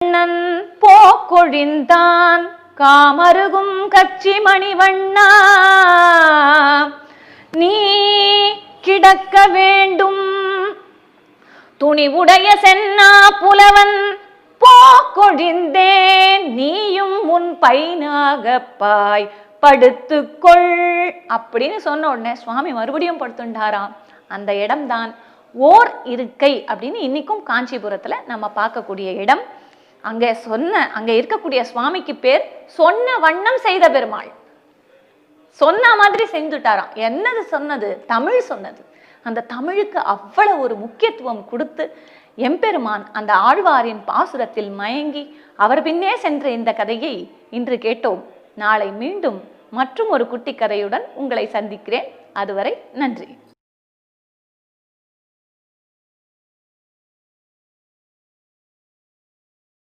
கண்ணன் போக்கொழிந்தான். காமருகும் கச்சி மணிவண்ணா நீ கிடக்க வேண்டும். துணிவுடைய சென்னா புலவன் போக்கொழிந்தேன். நீயும் உன் பைனாகப்பாய் படுத்துக்கொள். அப்படின்னு சொன்ன உடனே சுவாமி மறுபடியும் படுத்துண்டாராம். அந்த இடம்தான் ஓர் இருக்கை அப்படின்னு இன்னைக்கும் காஞ்சிபுரத்துல நம்ம பார்க்கக்கூடிய இடம். அங்கே சொன்ன அங்கே இருக்கக்கூடிய சுவாமிக்கு பேர் சொன்ன வண்ணம் செய்த பெருமாள். சொன்ன மாதிரி செஞ்சுட்டாராம். என்னது சொன்னது? தமிழ் சொன்னது. அந்த தமிழுக்கு அவ்வளவு ஒரு முக்கியத்துவம் கொடுத்து எம்பெருமான் அந்த ஆழ்வாரின் பாசுரத்தில் மயங்கி அவர் பின்னே சென்ற இந்த கதையை இன்று கேட்டோம். நாளை மீண்டும் மற்றும் ஒரு குட்டி கதையுடன் உங்களை சந்திக்கிறேன். அதுவரை நன்றி.